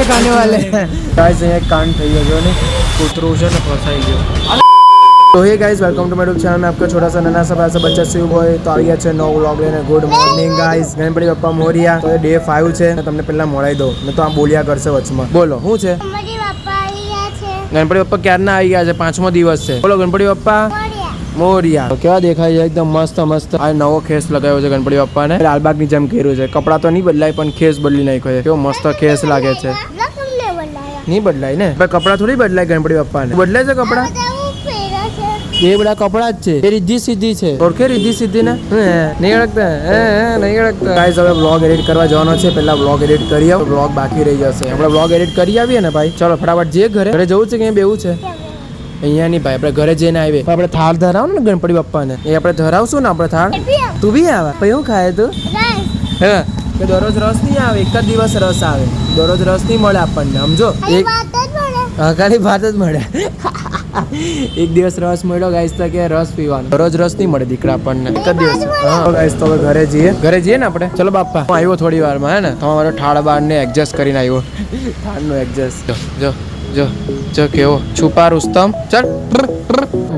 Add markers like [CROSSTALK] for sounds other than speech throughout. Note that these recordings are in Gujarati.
ये खाने वाले हैं गाइस અહીંયા થઈ ગયો ને કૂતરો છે ને ફસાઈ ગયો. તો hey guys welcome to my channel આપકા છોટા સા નાના સા પાસે બચ્ચા શિવ હોય. તો આવી ગયા છે નો વ્લોગ લઈને. Good morning guys Ganpati Bappa Morya. તો ડે 5 છે. તમને પહેલા મોડાઈ દો ને તો આ બોલ્યા કરશે વચમાં. બોલો શું છે? ગણપતિ બાપા આવી ગયા છે. ગણપતિ બાપા ક્યારના આવી ગયા છે? પાંચમો દિવસ છે. બોલો ગણપતિ બાપા. મોરિયા. કેવા દેખાય છે? એકદમ મસ્ત મસ્ત. આ નવો ખેસ લગાવ્યો છે ગણપતિ બાપ્પાને. લાલબાગની જેમ ઘેર્યું છે. કપડાં તો નહીં બદલાય પણ ખેસ બદલી નાખ્યો છે. કેવો મસ્ત ખેસ લાગે છે. નહીં બદલાય ને? કપડાં થોડી બદલાય ગણપતિ બાપાને બદલાય છે કપડાં? એ બધા કપડા જ છે. એ રીધી સીધી છે. ઓળખે રીધી સીધી ને નહીં હે, નહીં ઓળખતા? ગાઈસ હવે બ્લોગ એડિટ કરવા જવાનો છે. પહેલા બ્લોગ એડિટ કરી આવો. બ્લોગ બાકી રહી જશે. આપણે બ્લોગ એડિટ કરી આવીએ ને ભાઈ? ચલો ફટાફટ જે ઘરે ઘરે જવું છે કે બેવું છે? અહીંયા નહીં ભાઈ આપણે ઘરે જઈને આવીએ. આપણે થાળ ધરાવ ને ગણપતિ બાપ્પાને? એ આપણે ધરાવશું ને આપણે થાળ? તું બી આવે. પછી હું ખાય તું? હા? કે દરરોજ રસ નહીં આવે એક જ દિવસ રસ આવે. દરરોજ રસ નહીં મળે આપણને સમજો? એક ખાલી ભાત જ મળે. [LAUGHS] એક દિવસ રસ મળ્યો ગાઈસ તો કે રસ પીવાનો. દરરોજ રસ નહીં મળે દીકરા આપણને. એક જ દિવસ. હા ગાઈસ તો હવે ઘરે જઈએ. ઘરે જઈએ ને આપણે? ચલો બાપા હું આવ્યો થોડી વારમાં હે ને? તમારો ઠાળ બાર ને એડજસ્ટ કરીને આવ્યો. [LAUGHS] ઠાળનો એડજસ્ટ જો. જો જો કેવો. છુપા રુસ્તમ ચલ.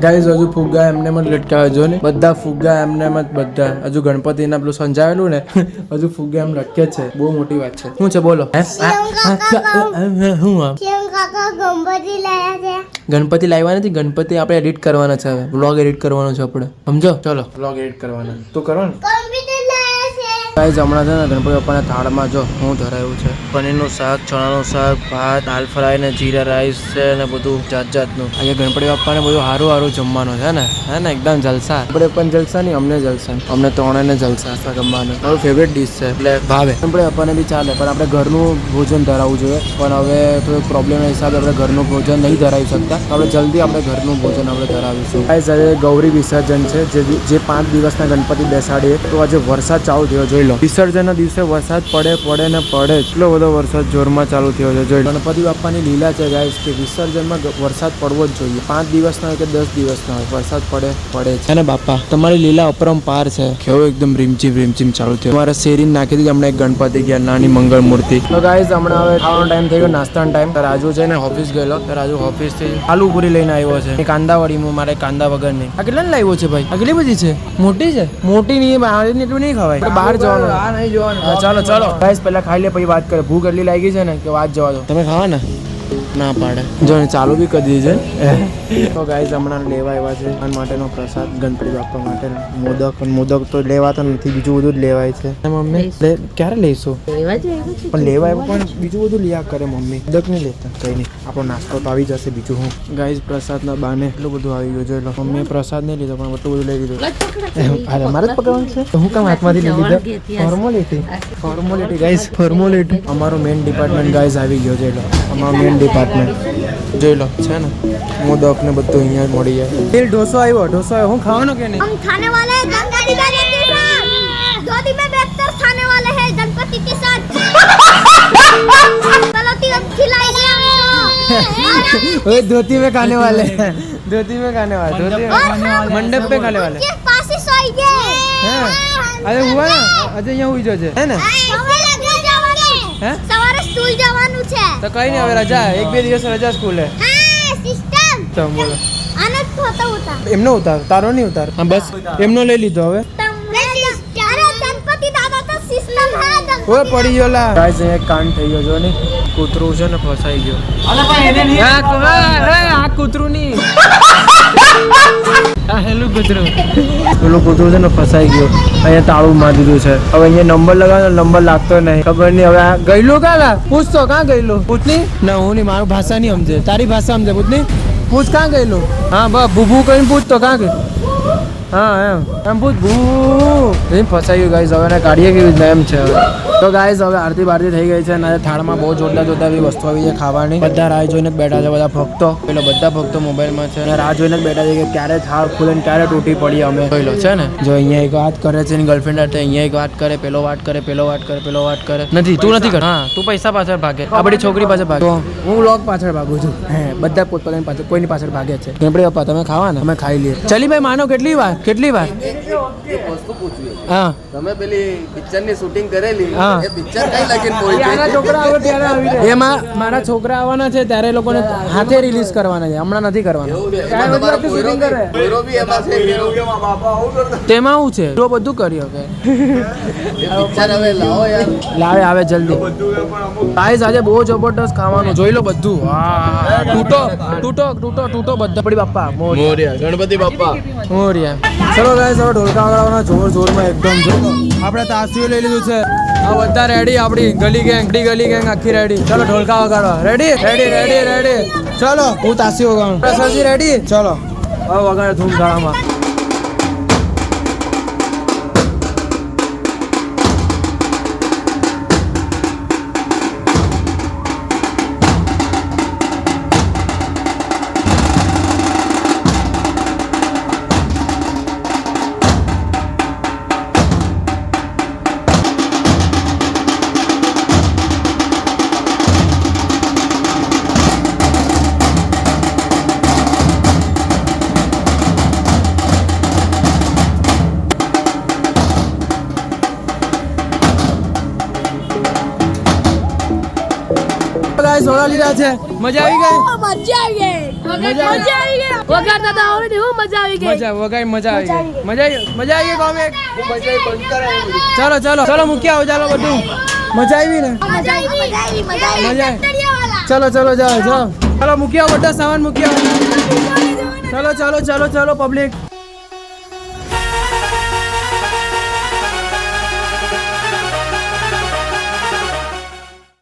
ગાઈઝ હજુ ફુગ્ગા એમને મત લટકાવે જો ને. બધા ફુગ્ગા એમને મત બધા. હજુ ગણપતિના પેલું સંજાવેલું ને [LAUGHS] હજુ ફુગ્ગા એમ લટકે જ છે. બહુ મોટી વાત છે. શું છે બોલો? હે? ગણપતિ લાવવા લાવ્યા નથી? ગણપતિ આપણે એડિટ કરવાના છે હવે. વ્લોગ એડિટ કરવાનો છે આપણે. સમજો? ચલો. વ્લોગ એડિટ કરવાના. તું કરો ને. ગાઈઝ હમણાં છે ને ગણપતિ બાપાના થાળમાં જો હું ધરાયું છે. પનીરનું શાક ચણાનું શાક ભાત દાલ ફ્રાય ને જીરા રાઈસ છે ને બધું જાત જાતનું અહીંયા ગણપતિ બાપાને બધું સારું સારું જમવાનું છે ને? હે ને? એકદમ જલસા. આપણે પણ જલસા નહીં અમને જલસા. અમને ત્રણેને જલસા છે જમવાનું મારું ફેવરેટ ડીશ છે. એટલે ભાવે. ગણપતિ બાપાને બી ચાલે પણ આપણે ઘરનું ભોજન ધરાવવું જોઈએ. પણ હવે થોડું પ્રોબ્લેમના હિસાબે આપણે ઘરનું ભોજન નહીં ધરાવી શકતા. આપણે જલ્દી આપણે ઘરનું ભોજન આપણે ધરાવીશું. આજે ગૌરી વિસર્જન છે. જે જે પાંચ દિવસના ગણપતિ બેસાડીએ તો આજે વરસાદ ચાલુ થયો. જોઈ લો. વિસર્જનના દિવસે વરસાદ પડે પડે ને પડે. એટલો બધો વરસાદ જોરમાં ચાલુ થયો છે. જોઈ ગણપતિ બાપાની લીલા છે ગાઈઝ કે વિસર્જનમાં વરસાદ પડવો જ જોઈએ. પાંચ દિવસના હોય કે દસ દિવસના હોય, વરસાદ પડે પડે છે. ને બાપા, તમારી લીલા અપરંપાર છે. કેવો એકદમ રીમઝીમ રીમઝીમ ચાલુ થયો. મારા શેરીને નાખી દીધી હમણાં એક ગણપતિ ગયા, નાની મંગળ મૂર્તિ. તો ગાય હમણાં હવે ખાવાનો ટાઈમ થઈ ગયો, નાસ્તાનો ટાઈમ તો રાજુ છે ને ઓફિસ ગયેલો. ઓફિસથી આલુ પૂરી લઈને આવ્યો છે. એ કાંદા વડીમાં, મારે કાંદા વગર નહીં આ કેટલા લાવ્યો છે ભાઈ? આ કેટલી બધી છે? મોટી છે? મોટી નહીં બહાર નહીં ખવાય. બહાર બહાર જવાનું. આ નહીં જોવાનું. ચાલો ચાલો. ગાઈઝ પહેલા ખાઈ લે પછી વાત કરે. ભૂખ એટલી લાગી છે ને કે વાત જવા દો. તમે ખાવા ને ના પાડે. જો ને ચાલુ બી કરી દીધી તો ગાઈઝ હમણાં લેવા આવ્યા છે. અને માટેનો પ્રસાદ ગણપતિ બાપા માટે મોદક મોદક તો લેવાતા નથી બીજું બધું જ લેવાય છે. મમ્મી ક્યારે લઈશું? પણ લેવા આવ્યું પણ બીજું બધું લ્યા કરે મમ્મી. મોદક નહીં લેતા. કઈ નહીં. આપણો નાસ્તો તો આવી જશે બીજું હું. ગાઈઝ પ્રસાદના બાને એટલું બધું આવી ગયું છે. એટલે મમ્મીએ પ્રસાદ નહીં લીધો પણ એટલું બધું લઈ લીધું. અરે મારે જ પકડવાનું છે? હું કામ હાથમાંથી લઈ લીધા? ફોર્મોલિટી ફોર્મોલિટી ગાઈઝ ફોર્મોલિટી અમારો મેઇન ડિપાર્ટમેન્ટ ગાઈઝ આવી ગયો છે. એટલે અમારો મેઇન ડિપાર્ટમેન્ટ જોઈ લો છે ને મોદક ને બધું અહીંયા જ મળી જાય તેલ ઢોસો આવ્યો ઢોસો આવ્યો હું ખાવાનો કે નહીં हम खाने वाले हैं गणपति का साथ दो दिन में बेहतर खाने वाले हैं गणपति के साथ चलो तीन खिलाएंगे हमको ओए धोती में खाने वाले हैं धोती में खाने वाले धोती में मंडप पे खाने वाले के पास ही सोएंगे हैं अरे हुआ ना અજય અહીંયા હુઈ જશે હે ને સવારે જવાનું હે તો કઈ નહીં હવે રજા એક બે દિવસ રજા સ્કૂલે હા સિસ્ટમ તો બોલો. એમનો ઉતાર તારો નહીં ઉતાર? હા બસ. એમનો લઈ લીધો હવે? અરે ગણપતિ દાદા તો સિસ્ટમ હે ઓય પડી ગયો લા. ગાઈસ અહીંયા કાન થઈ ગયો જો ને કૂતરું છે ને ફસાઈ ગયો. આ કૂતરું નહીં. આ [LAUGHS] હેલું કૂતરો. પેલું કૂતરું છે ને ફસાઈ ગયો. અહીંયા તાળું માર દીધું છે. હવે અહીંયા નંબર લગાવ્યો નંબર લાગતો નહીં. ખબર નહીં હવે ગયેલું કાં લા પૂછ તો કાં ગયેલું? પૂછની? ના હું નહીં મારું ભાષા નહીં સમજે. તારી ભાષા સમજે પૂછની? પૂછ કાં ગયેલું? હા બસ ભૂભુ કહીને પૂછ તો કાં ગયું હા એમ. એમ પૂછ ભૂ એ ફસાઈ ગયું ગાઈઝ હવે કાઢીએ કેવી એમ છે હવે. તો ગાઈઝ હવે આરતી બારતી થઈ ગઈ છે અને થાળમાં બહુ જોરદાર જોરદાર એવી વસ્તુ આવી છે ખાવાની. બધા રાહ જોઈને જ બેઠા છે બધા ભક્તો. પેલો બધા ભક્તો મોબાઈલમાં છે. અને રાહ જોઈને જ બેઠા છે કે ક્યારે થાળ ખુલે ને ક્યારે તૂટી પડી અમે. જોઈ લો છે ને? જો અહીંયા એક વાત કરે છે એની ગર્લફ્રેન્ડ સાથે અહીંયા એક વાત કરે પેલો વાત કરે પેલો વાત કરે પેલો વાત કરે. નથી તું નથી કર હા તું પૈસા પાછળ ભાગે. આપણી છોકરી પાછળ ભાગે. હું લોક પાછળ ભાગું છું. હે બધા પોતપોતાની પાછળ કોઈની પાછળ ભાગે છે. ગણપતિ બાપા તમે ખાવા ને અમે ખાઈ લઈએ. ચલી ભાઈ માનો કેટલી વાર? કેટલી વાર? વસ્તુ પૂછવી હા. તમે પેલી પિક્ચરની શૂટિંગ કરેલી? હા. પિક્ચર કઈ લગીન. એમાં મારા છોકરા આવવાના છે ત્યારે એ લોકોને હાથે રિલીઝ કરવાના છે. હમણાં નથી કરવાના. તેમાં શું છે. જો બધું કર્યો કે લાવો યાર. લાવે આવે જલ્દી. ગાઈસ આજે બહુ જબરદસ્ત ખાવાનું. જોઈ લો બધું. હા. તૂટો તૂટો તૂટો તૂટો બધા. પડી બાપા મોરિયા. ગણપતિ બાપા. મોરિયા. ચલો ગાઈસ હવે ઢોલકા વગાડવાના જોર જોરમાં એકદમ જો. આપણે તાસીઓ લઈ લીધું છે. આ બધા રેડી આપણી ગલી ગેંગ ડી ગલી ગેંગ આખી રેડી ચલો, ઢોલકા વગાડવા. રેડી રેડી રેડી રેડી ચલો, હું તાસી વગાડું સરજી રેડી ચલો. હવે વગાડે ધૂમધાડામાં ગાઈસ ઓળા લીધા છે. મજા આવી ગઈ? મજા આવી ગઈ. મજા આવી ગઈ? વગાડતા હતા આવડે હું મજા આવી ગઈ. મજા વગાઈ મજા આવી ગઈ. મજા આવી મજા આવી ગઈ કોમેક ચાલો ચાલો ચાલો મૂક્યા આવો ચાલો બધું. મજા આવી ને? મજા આવી મજા આવી મજા આવી. મજા આવી. બેક્ટેરિયાવાળા. ચાલો ચાલો જાઓ ચાલો. ચાલો મૂક્યા બધા સામાન મૂકી આવો. ચાલો ચાલો ચાલો ચાલો પબ્લિક